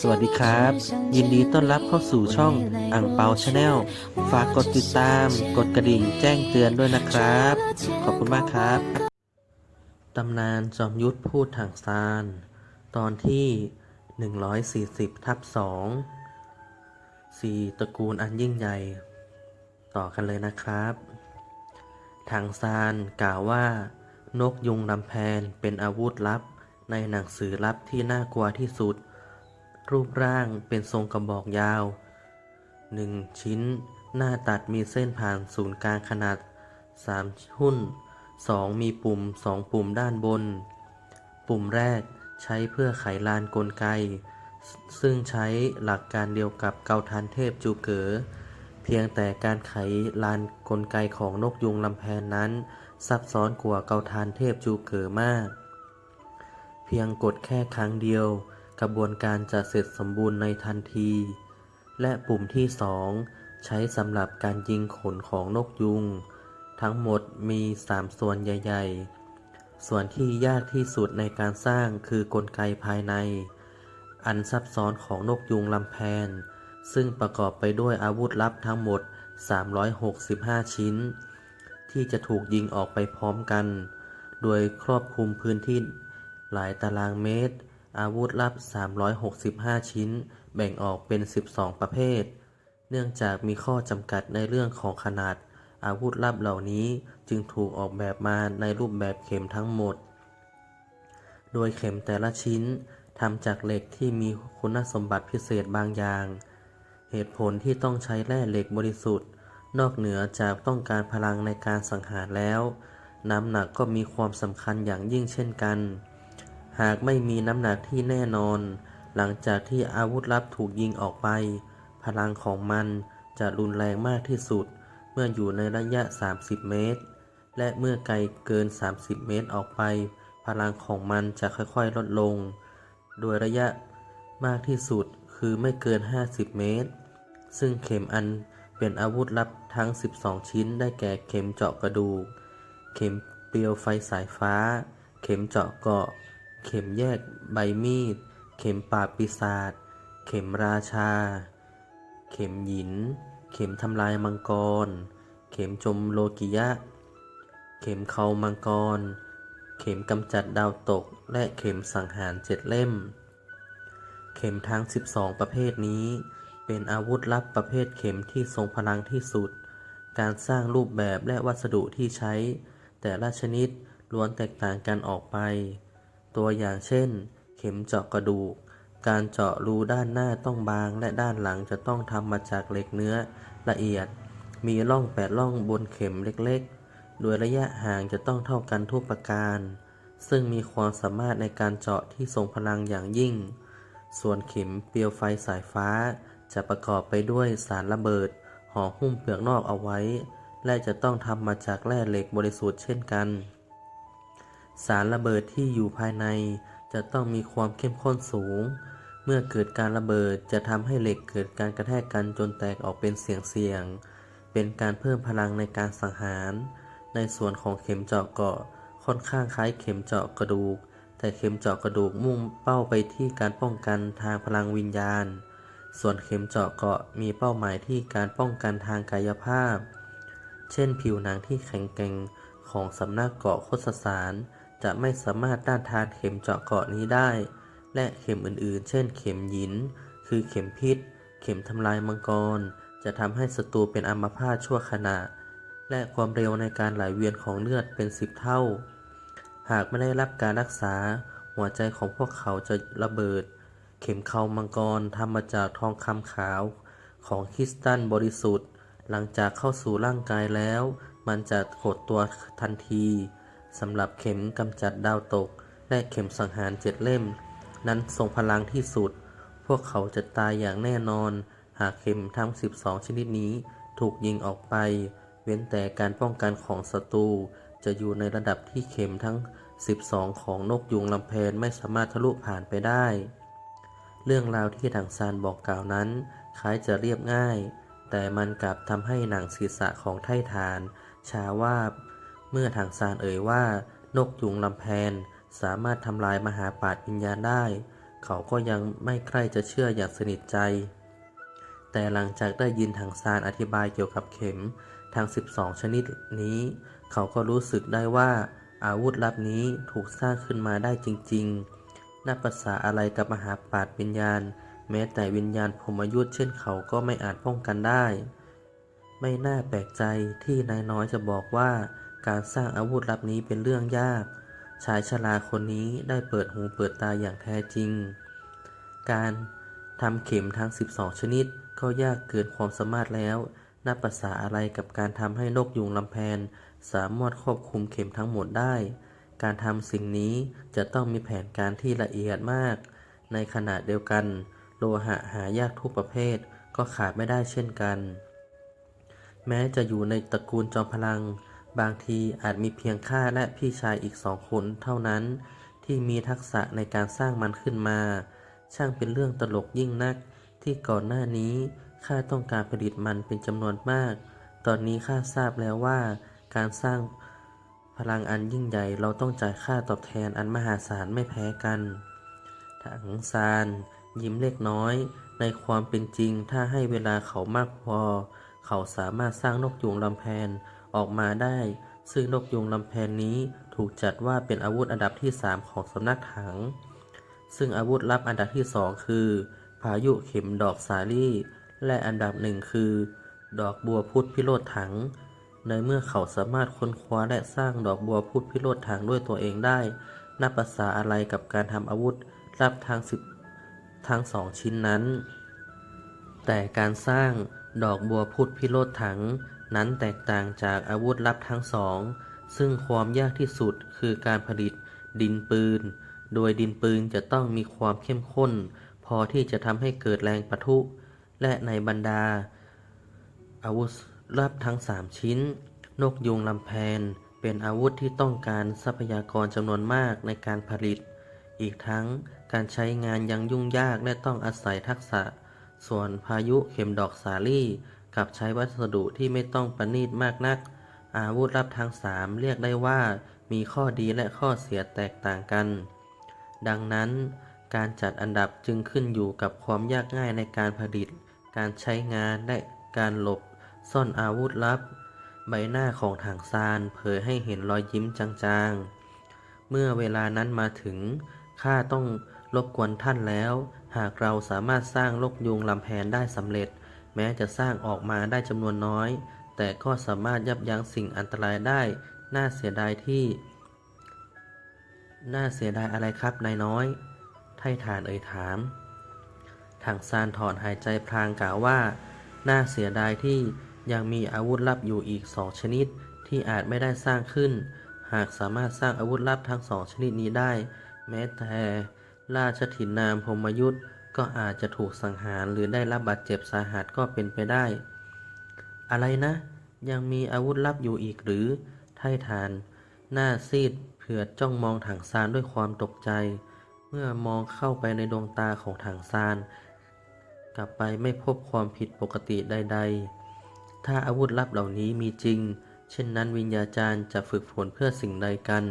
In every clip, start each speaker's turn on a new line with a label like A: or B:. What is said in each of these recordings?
A: สวัสดีครับ ยินดีต้อนรับเข้าสู่ช่องอ่างเปาชาแนลฝากกดติดตาม กดกระดิ่งแจ้งเตือนด้วยนะครับ ขอบคุณมากครับ ตำนานจอมยุทธพูดถังซาน ตอนที่ 140 ทับ2สี่ตระกูลอันยิ่งใหญ่ ต่อกันเลยนะครับ ทางซานกล่าวว่า นกยุงลำแพนเป็นอาวุธลับในหนังสือลับที่น่ากลัวที่สุด รูปร่างเป็นทรงกระบอกยาวหนึ่งชิ้น หน้าตัดมีเส้นผ่านศูนย์กลางขนาด 3 หุ้น 2 มีปุ่ม 2 ปุ่มด้านบน ปุ่มแรกใช้เพื่อไขลานกลไก ซึ่งใช้หลักการเดียวกับเกาทันเทพจูเก๋อเพียงแต่การไขลานกลไกของนกยุงลำแพนนั้น ซับซ้อนกว่าเกาทานเทพจูเก๋อมาก เพียงกดแค่ครั้งเดียว กระบวนการจะเสร็จสมบูรณ์ในทันที และปุ่มที่สองใช้สำหรับการยิงขนของนกยุง ทั้งหมดมี 3 ส่วนใหญ่ ๆ ส่วนที่ยากที่สุดในการสร้างคือกลไกภายใน อันซับซ้อนของนกยุงลำแพน ซึ่งประกอบไปด้วยอาวุธลับทั้งหมด 365 ชิ้น ที่จะถูกยิงออกไปพร้อมกัน โดยครอบคลุมพื้นที่หลายตารางเมตร อาวุธลับ 365 ชิ้น แบ่งออกเป็น 12 ประเภท เนื่องจากมีข้อจำกัดในเรื่องของขนาด อาวุธลับเหล่านี้จึงถูกออกแบบมาในรูปแบบเข็มทั้งหมด โดยเข็มแต่ละชิ้นทำจากเหล็กที่มีคุณสมบัติพิเศษบางอย่าง เหตุผลที่ต้องใช้แร่เหล็กบริสุทธิ์ นอกเหนือจากต้องการพลังในการสังหารแล้ว น้ำหนักก็มีความสำคัญอย่างยิ่งเช่นกัน หากไม่มีน้ำหนักที่แน่นอน หลังจากที่อาวุธลับถูกยิงออกไป พลังของมันจะรุนแรงมากที่สุด เมื่ออยู่ในระยะ 30 เมตร และเมื่อไกลเกิน 30 เมตรออกไป พลังของมันจะค่อยๆ ลดลง โดยระยะมากที่สุดคือไม่เกิน 50 เมตร ซึ่งเข็มอันเป็นอาวุธลับทั้ง 12 ชิ้นได้แก่เข็มเจาะกระดูก เข็มเปลวไฟสายฟ้า เข็มเจาะเกาะ เข็มแยกใบมีด เข็มปราบปีศาจ เข็มราชา เข็มหยิน เข็มทำลายมังกร เข็มจมโลกิยะ เข็มเขามังกร เข็มกำจัดดาวตก และเข็มสังหารเจ็ดเล่ม เข็มทั้ง 12 ประเภทนี้ เป็นอาวุธลับประเภทเข็มที่ทรงพลังที่สุด การสร้างรูปแบบและวัสดุที่ใช้ แต่ละชนิดล้วนแตกต่างกันออกไป ตัวอย่างเช่น เข็มเจาะกระดูก การเจาะรูด้านหน้าต้องบางและด้านหลังจะต้องทำมาจากเหล็กเนื้อละเอียด มีร่องแปดร่องบนเข็มเล็กๆ โดยระยะห่างจะต้องเท่ากันทุกประการ ซึ่งมีความสามารถในการเจาะที่ทรงพลังอย่างยิ่ง ส่วนเข็มเปลวไฟสายฟ้า จะประกอบไปด้วยสารระเบิดห่อหุ้มเปลือกนอกเอาไว้ และจะต้องทำมาจากแร่เหล็กบริสุทธิ์เช่นกัน สารระเบิดที่อยู่ภายในจะต้องมีความเข้มข้นสูง เมื่อเกิดการระเบิดจะทำให้เหล็กเกิดการกระแทกกันจนแตกออกเป็นเสียงเสียง เป็นการเพิ่มพลังในการสังหาร ในส่วนของเข็มเจาะเกาะค่อนข้างคล้ายเข็มเจาะกระดูก แต่เข็มเจาะกระดูกมุ่งเป้าไปที่การป้องกันทางพลังวิญญาณ ส่วนเข็มเจาะเกาะมีเป้าหมายที่การป้องกันทางกายภาพ เช่นผิวหนังที่แข็งแกร่งของสำนักเกาะโคสสาร จะไม่สามารถต้านทานเข็มเจาะเกาะนี้ได้ และเข็มอื่นๆ เช่น เข็มหยิน คือเข็มพิษ เข็มทำลายมังกร จะทำให้ศัตรูเป็นอัมพาตชั่วขณะ และความเร็วในการไหลเวียนของเลือดเป็นสิบเท่า หากไม่ได้รับการรักษา หัวใจของพวกเขาจะระเบิด เข็มเขามังกรทำมาจากทองคำขาวของคริสตัลบริสุทธิ์ หลังจากเข้าสู่ร่างกายแล้ว มันจะหดตัวทันที สำหรับเข็มกำจัดดาวตก และเข็มสังหารเจ็ดเล่ม นั้นทรงพลังที่สุด พวกเขาจะตายอย่างแน่นอน หากเข็มทั้ง 12 ชนิดนี้ถูกยิงออกไป เว้นแต่การป้องกันของศัตรูจะอยู่ในระดับที่เข็มทั้ง 12 ของนกยุงลำแพนไม่สามารถทะลุผ่านไปได้ เรื่องราวที่ถังซานบอกกล่าวนั้น คล้ายจะเรียบง่าย แต่มันกลับทำให้หนังศีรษะของไททานชาวาบ เมื่อถังซานเอ่ยว่า นกยุงลำแพนสามารถทำลายมหาปาฏวิญญาณได้ เขาก็ยังไม่ใคร่จะเชื่ออย่างสนิทใจ แต่หลังจากได้ยินทางซานอธิบายเกี่ยวกับเข็มทั้ง 12 ชนิดนี้ เขาก็รู้สึกได้ว่าอาวุธลับนี้ถูกสร้างขึ้นมาได้จริงๆนับภาษาอะไรกับมหาปาชญ์วิญญาณ แม้แต่วิญญาณพรหมยุทธ์เช่นเขาก็ไม่อาจป้องกันได้ ไม่น่าแปลกใจที่นายน้อยจะบอกว่า การสร้างอาวุธลับนี้เป็นเรื่องยาก ชายชราคนนี้ได้เปิดหูเปิดตาอย่างแท้จริง การทำเข็มทั้ง 12 ชนิดก็ยากเกินความสามารถแล้ว นับภาษาอะไรกับการทำให้นกยุงลำแพน สามารถควบคุมเข็มทั้งหมดได้ การทำสิ่งนี้จะต้องมีแผนการที่ละเอียดมาก ในขณะเดียวกัน โลหะหายากทุกประเภทก็ขาดไม่ได้เช่นกัน แม้จะอยู่ในตระกูลจอมพลัง บางทีอาจมีเพียงข้าและพี่ชายอีกสองคนเท่านั้น ที่มีทักษะในการสร้างมันขึ้นมา ช่างเป็นเรื่องตลกยิ่งนัก ที่ก่อนหน้านี้ข้าต้องการผลิตมันเป็นจำนวนมาก ตอนนี้ข้าทราบแล้วว่าการสร้างพลังอันยิ่งใหญ่เราต้องจ่ายค่าตอบแทนอันมหาศาลไม่แพ้กันถังซานยิ้มเล็กน้อย ในความเป็นจริงถ้าให้เวลาเขามากพอ เขาสามารถสร้างนกยุงลำแพน ออกมาได้ ซึ่งนกยุงลำแพนนี้ถูกจัดว่าเป็นอาวุธอันดับที่ 3 ของสำนักถัง ซึ่งอาวุธลับอันดับที่ 2 คือ พายุเข็มดอกสาลี่ และอันดับหนึ่งคือ ดอกบัวพุทธพิโรธถัง ในเมื่อเขาสามารถค้นคว้าและสร้างดอกบัวพุทธพิโรธถังด้วยตัวเองได้นับภาษาอะไรกับการทำอาวุธลับทางสิบทั้งสองชิ้นนั้น แต่การสร้างดอกบัวพุทธพิโรธถัง นั้นแตกต่างจากอาวุธลับทั้งสอง ซึ่งความยากที่สุดคือการผลิตดินปืน โดยดินปืนจะต้องมีความเข้มข้น พอที่จะทำให้เกิดแรงปะทุ และในบรรดา อาวุธลับทั้ง 3 ชิ้น นกยุงลำแพน เป็นอาวุธที่ต้องการทรัพยากรจำนวนมากในการผลิต อีกทั้งการใช้งานยังยุ่งยากและต้องอาศัยทักษะ ส่วนพายุเข็มดอกสาลี่ กลับใช้วัสดุที่ไม่ต้องประณีตมากนัก อาวุธลับทั้งสามเรียกได้ว่ามีข้อดีและข้อเสียแตกต่างกัน ดังนั้น การจัดอันดับจึงขึ้นอยู่กับความยากง่ายในการผลิต การใช้งานและการหลบซ่อนอาวุธลับ ใบหน้าของถังซานเผยให้เห็นรอยยิ้มจางๆ เมื่อเวลานั้นมาถึงข้าต้องรบกวนท่านแล้ว หากเราสามารถสร้างลกยุงลำแพนได้สำเร็จ แม้จะสร้างออกมาได้จำนวนน้อย แต่ก็สามารถยับยั้งสิ่งอันตรายได้ น่าเสียดายที่ น่าเสียดายอะไรครับนายน้อย ไทฐานเอ่ยถาม ทางซานถอนหายใจพลางกล่าวว่า น่าเสียดายที่ยังมีอาวุธลับอยู่อีกสองชนิดที่อาจไม่ได้สร้างขึ้น หากสามารถสร้างอาวุธลับทั้งสองชนิดนี้ได้ แม้แต่ราชถินนามพรมยุทธ์ ก็อาจจะถูกสังหารหรือได้รับบาดเจ็บสาหัสก็เป็นไปได้ อะไรนะ ยังมีอาวุธลับอยู่อีกหรือ ไททาน หน้าซีดเผือดจ้องมองถังซานด้วยความตกใจ เมื่อมองเข้าไปในดวงตาของถังซาน กลับไปไม่พบความผิดปกติใด ๆ ถ้าอาวุธลับเหล่านี้มีจริง เช่นนั้นวิญญาจารย์จะฝึกฝนเพื่อสิ่งใดกัน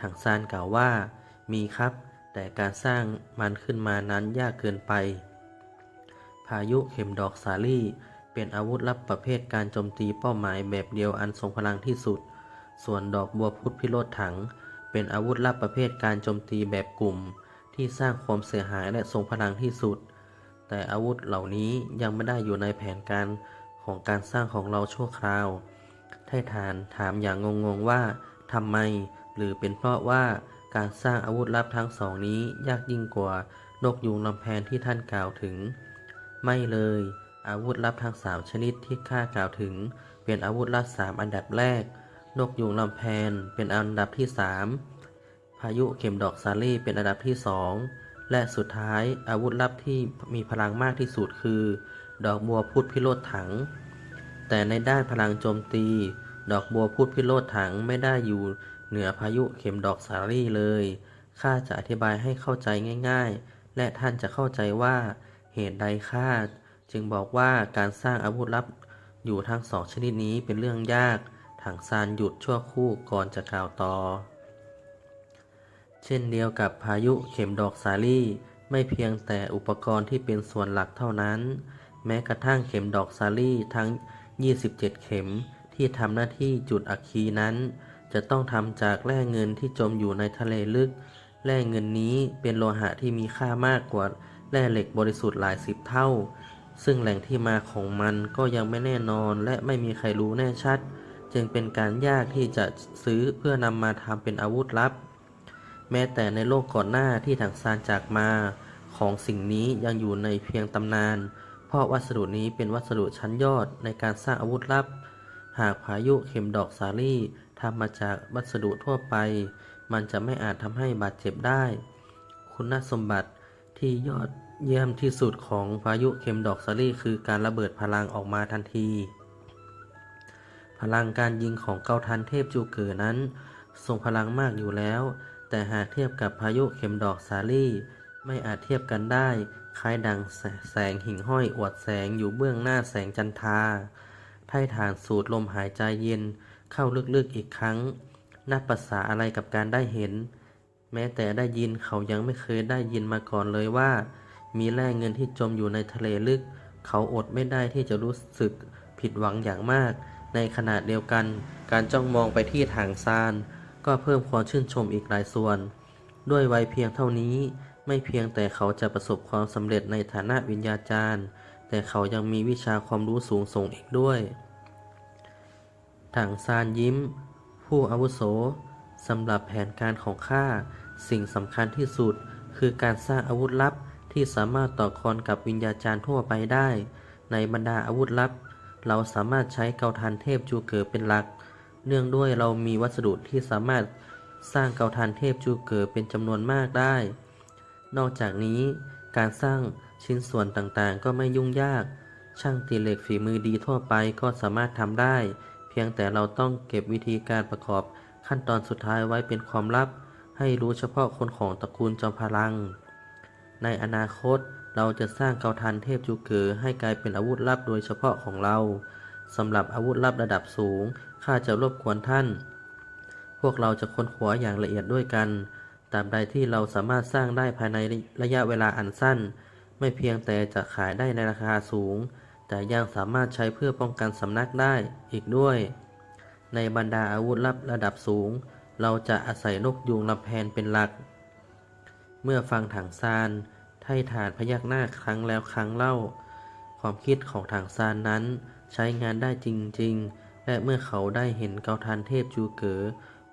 A: ถังซานกล่าวว่า มีครับ แต่การสร้างมันขึ้นมานั้นยากเกินไป พายุเข็มดอกสาลี่ เป็นอาวุธลับประเภทการโจมตีเป้าหมายแบบเดียวอันทรงพลังที่สุด ส่วนดอกบัวพุทธพิโรธถัง เป็นอาวุธลับประเภทการโจมตีแบบกลุ่ม ที่สร้างความเสียหายและทรงพลังที่สุด แต่อาวุธเหล่านี้ยังไม่ได้อยู่ในแผนการของการสร้างของเราชั่วคราว ไททานถามอย่างงงๆว่าทำไม หรือเป็นเพราะว่า การสร้างอาวุธลับทั้งสองนี้ยากยิ่งกว่านกยุงลำแพนที่ท่านกล่าวถึง ไม่เลย อาวุธลับทั้งสามชนิดที่ข้ากล่าวถึง เป็นอาวุธลับสามอันดับแรก นกยุงลำแพนเป็นอันดับที่สามพายุเข็มดอกซาลี่เป็นอันดับที่สองและสุดท้ายอาวุธลับที่มีพลังมากที่สุดคือ ดอกบัวพุทธพิโรธถัง แต่ในด้านพลังโจมตี ดอกบัวพุทธพิโรธถังไม่ได้อยู่ เหนือพายุเข็มดอกสาลี่เลย ข้าจะอธิบายให้เข้าใจง่าย ๆ และท่านจะเข้าใจว่า เหตุใดข้าจึงบอกว่าการสร้างอาวุธลับอยู่ทั้งสองชนิดนี้เป็นเรื่องยาก ถังซานหยุดชั่วครู่ก่อนจะกล่าวต่อ เช่นเดียวกับพายุเข็มดอกสาลี่ ไม่เพียงแต่อุปกรณ์ที่เป็นส่วนหลักเท่านั้น แม้กระทั่งเข็มดอกซาลี่ทั้ง 27 เข็มที่ทำหน้าที่จุดอัคคีนั้น จะต้องทำจากแร่เงินที่จมอยู่ในทะเลลึก แร่เงินนี้เป็นโลหะที่มีค่ามากกว่าแร่เหล็กบริสุทธิ์หลายสิบเท่า ซึ่งแหล่งที่มาของมันก็ยังไม่แน่นอนและไม่มีใครรู้แน่ชัด จึงเป็นการยากที่จะซื้อเพื่อนำมาทำเป็นอาวุธลับ แม้แต่ในโลกก่อนหน้าที่ถังซานจากมา ของสิ่งนี้ยังอยู่ในเพียงตำนาน เพราะวัสดุนี้เป็นวัสดุชั้นยอดในการสร้างอาวุธลับ หากพายุเข็มดอกสาลี่ ทำมาจากวัสดุทั่วไป มันจะไม่อาจทำให้บาดเจ็บได้ คุณสมบัติที่ยอดเยี่ยมที่สุดของพายุเข็มดอกสาลี่คือการระเบิดพลังออกมาทันที พลังการยิงของเกาทันเทพจูเก๋อนั้นทรงพลังมากอยู่แล้ว แต่หากเทียบกับพายุเข็มดอกสาลี่ ไม่อาจเทียบกันได้ คล้ายดังแสงหิ่งห้อยอวดแสงอยู่เบื้องหน้าแสงจันทราไถ่ฐานสูดลมหายใจเย็น เข้าลึกๆอีกครั้ง นับภาษาอะไรกับการได้เห็น แม้แต่ได้ยินเขายังไม่เคยได้ยินมาก่อนเลยว่า มีแร่เงินที่จมอยู่ในทะเลลึก เขาอดไม่ได้ที่จะรู้สึกผิดหวังอย่างมาก ในขณะเดียวกัน การจ้องมองไปที่ถังซาน ก็เพิ่มความชื่นชมอีกหลายส่วน ด้วยวัยเพียงเท่านี้ ไม่เพียงแต่เขาจะประสบความสำเร็จในฐานะวิญญาจารย์ แต่เขายังมีวิชาความรู้สูงส่งอีกด้วย ถังซานยิ้ม ผู้อาวุโสสำหรับแผนการของข้าสิ่งสำคัญที่สุด คือการสร้างอาวุธลับที่สามารถต่อกรกับวิญญาจารย์ทั่วไปได้ ในบรรดาอาวุธลับ เราสามารถใช้เกาทันเทพจูเกอเป็นหลัก เนื่องด้วยเรามีวัสดุที่สามารถสร้างเกาทันเทพจูเกอเป็นจำนวนมากได้ นอกจากนี้การสร้างชิ้นส่วนต่างๆ ก็ไม่ยุ่งยาก ช่างตีเหล็กฝีมือดีทั่วไปก็สามารถทำได้ เพียงแต่เราต้องเก็บวิธีการประกอบขั้นตอนสุดท้ายไว้เป็นความลับ ให้รู้เฉพาะคนของตระกูลจอมพลัง ในอนาคตเราจะสร้างเกาทันเทพจูเกอให้กลายเป็นอาวุธลับโดยเฉพาะของเราสำหรับอาวุธลับระดับสูงข้าจะรบกวนท่าน พวกเราจะค้นคว้าอย่างละเอียดด้วยกันตราบใดที่เราสามารถสร้างได้ภายในระยะเวลาอันสั้น ไม่เพียงแต่จะขายได้ในราคาสูง แต่ยังสามารถใช้เพื่อป้องกันสำนักได้อีกด้วย ในบรรดาอาวุธลับระดับสูง เราจะอาศัยนกยูงลำแพนเป็นหลัก เมื่อฟังถังซานไท่ฐานพยักหน้าครั้งแล้วครั้งเล่า ความคิดของถังซานนั้นใช้งานได้จริง ๆ และเมื่อเขาได้เห็นเกาทันเทพจูเก๋อ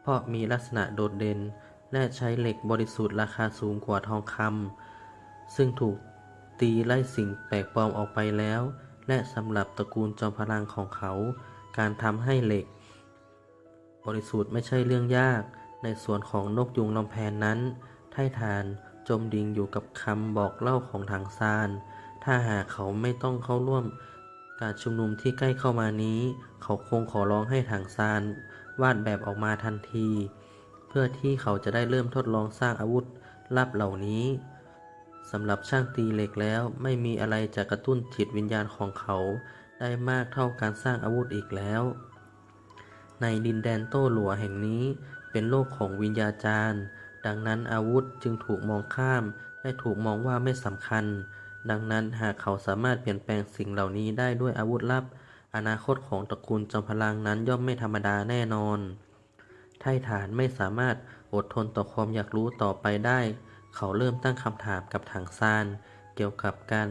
A: เพราะมีลักษณะโดดเด่น และใช้เหล็กบริสุทธิ์ราคาสูงกว่าทองคำซึ่งถูกตีไล่สิ่งแปลกปลอมออกไปแล้ว และสำหรับตระกูลจอมพลังของเขา การทำให้เหล็ก บริสุทธิ์ไม่ใช่เรื่องยาก ในส่วนของนกยุงลำแพนนั้น ไททานจมดิ่งอยู่กับคำบอกเล่าของทางซาน ถ้าหากเขาไม่ต้องเข้าร่วมการชุมนุมที่ใกล้เข้ามานี้ เขาคงขอร้องให้ทางซานวาดแบบออกมาทันที เพื่อที่เขาจะได้เริ่มทดลองสร้างอาวุธลับเหล่านี้ สำหรับช่างตีเหล็กแล้วไม่มีอะไรจะกระตุ้นจิตวิญญาณของเขาได้มากเท่าการสร้างอาวุธอีกแล้ว ในดินแดนโต้หลัวแห่งนี้เป็นโลกของวิญญาจารย์ ดังนั้นอาวุธจึงถูกมองข้ามและถูกมองว่าไม่สำคัญ ดังนั้นหากเขาสามารถเปลี่ยนแปลงสิ่งเหล่านี้ได้ด้วยอาวุธลับ อนาคตของตระกูลจอมพลังนั้นย่อมไม่ธรรมดาแน่นอน ไทฐานไม่สามารถอดทนต่อความอยากรู้ต่อไปได้ เขาเริ่มตั้งคำถามกับถังซานเกี่ยวกับการ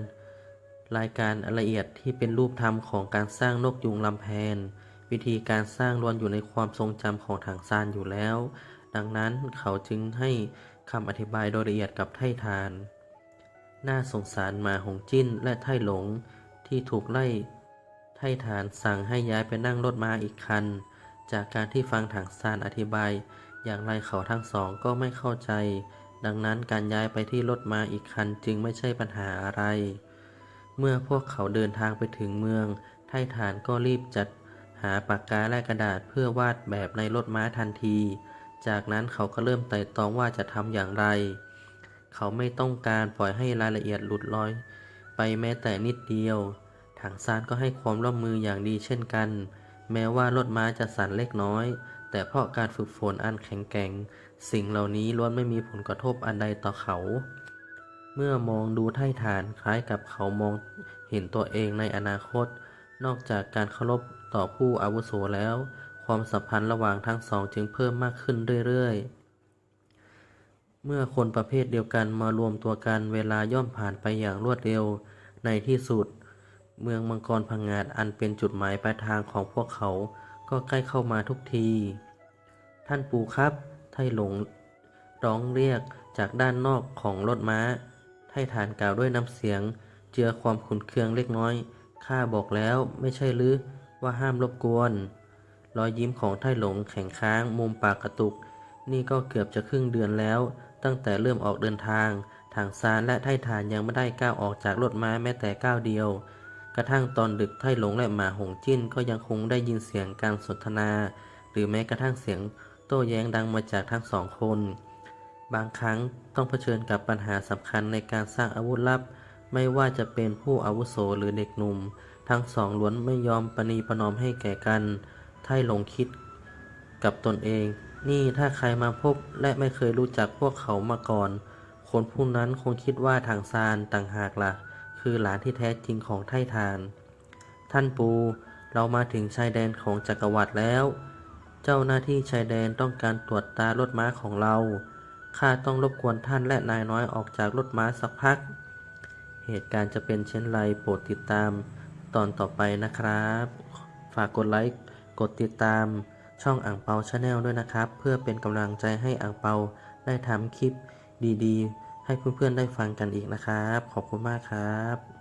A: รายการละเอียดที่เป็นรูปธรรมของการสร้างนกยุงลำแพน วิธีการสร้างล้วนอยู่ในความทรงจำของถังซานอยู่แล้ว ดังนั้นเขาจึงให้คำอธิบายโดยละเอียดกับไททาน น่าสงสารหมาหงจิ้นและไทหลงที่ถูกไล่ไท่ฐานสั่งให้ย้ายไปนั่งรถม้าอีกคัน จากการที่ฟังถังซานอธิบาย อย่างไรเขาทั้งสองก็ไม่เข้าใจ ดังนั้นการย้ายไปที่รถมาอีกคันจึงไม่ใช่ปัญหาอะไร เมื่อพวกเขาเดินทางไปถึงเมือง ไทฐานก็รีบจัดหาปากกาและกระดาษเพื่อวาดแบบในรถม้าทันที จากนั้นเขาก็เริ่มไต่ตองว่าจะทำอย่างไร เขาไม่ต้องการปล่อยให้รายละเอียดหลุดลอย ไปแม้แต่นิดเดียวถังซานก็ให้ความร่วมมืออย่างดีเช่นกัน แม้ว่ารถม้าจะสั่นเล็กน้อย แต่เพราะการฝึกฝนอันแข็งแกร่ง สิ่งเหล่านี้ล้วนไม่มีผลกระทบอันใดต่อเขา เมื่อมองดูไถ่ฐานคล้ายกับเขามองเห็นตัวเองในอนาคต นอกจากการเคารพต่อผู้อาวุโสแล้ว ความสัมพันธ์ระหว่างทั้งสองจึงเพิ่มมากขึ้นเรื่อยๆ เมื่อคนประเภทเดียวกันมารวมตัวกันเวลาย่อมผ่านไปอย่างรวดเร็ว ในที่สุด เมืองมังกรพังงาดอันเป็นจุดหมายปลายทางของพวกเขา ก็ใกล้เข้ามาทุกที ท่านปู่ครับ ไทหลงร้องเรียกจากด้านนอกของรถม้า ไทฐานกล่าวด้วยน้ำเสียง เจือความขุนเคืองเล็กน้อย ข้าบอกแล้วไม่ใช่หรือว่าห้ามรบกวน รอยยิ้มของไทหลงแข็งค้าง มุมปากกระตุก นี่ก็เกือบจะครึ่งเดือนแล้ว ตั้งแต่เริ่มออกเดินทาง ทางซานและไทฐานยังไม่ได้ก้าวออกจากรถม้าแม้แต่ก้าวเดียว กระทั่งตอนดึกไทหลงและหมาหงจิ้นก็ยังคงได้ยินเสียงการสนทนา หรือแม้กระทั่งเสียง โต้แย้งดังมาจากทั้งสองคน บางครั้งต้องเผชิญกับปัญหาสำคัญในการสร้างอาวุธลับ ไม่ว่าจะเป็นผู้อาวุโสหรือเด็กหนุ่ม ทั้งสองล้วนไม่ยอมประนีประนอมให้แก่กันไทหลงคิดกับตนเอง นี่ถ้าใครมาพบและไม่เคยรู้จักพวกเขามาก่อน คนผู้นั้นคงคิดว่าทางซานต่างหากละ่ะ คือหลานที่แท้จริงของไททาน ท่านปู เรามาถึงชายแดนของจักรวรรดิแล้ว เจ้าหน้าที่ชายแดนต้องการตรวจตารถม้าของเรา ข้าต้องรบกวนท่านและนายน้อยออกจากรถม้าสักพัก เหตุการณ์จะเป็นเช่นไรโปรดติดตามตอนต่อไปนะครับ ฝากกดไลค์ กดติดตามช่องอ่างเปาชาแนลด้วยนะครับ เพื่อเป็นกำลังใจให้อ่างเปาได้ทำคลิปดีๆ ให้เพื่อนๆได้ฟังกันอีกนะครับ ขอบคุณมากครับ